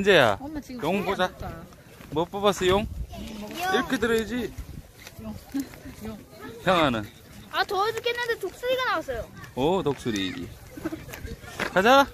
민재야 엄마 지금 용 보자. 뭐 뽑았어, 용? 용. 이렇게 들어야지. 용. 용. 형아는. 아 더워 죽겠는데 독수리가 나왔어요. 오, 독수리. 가자.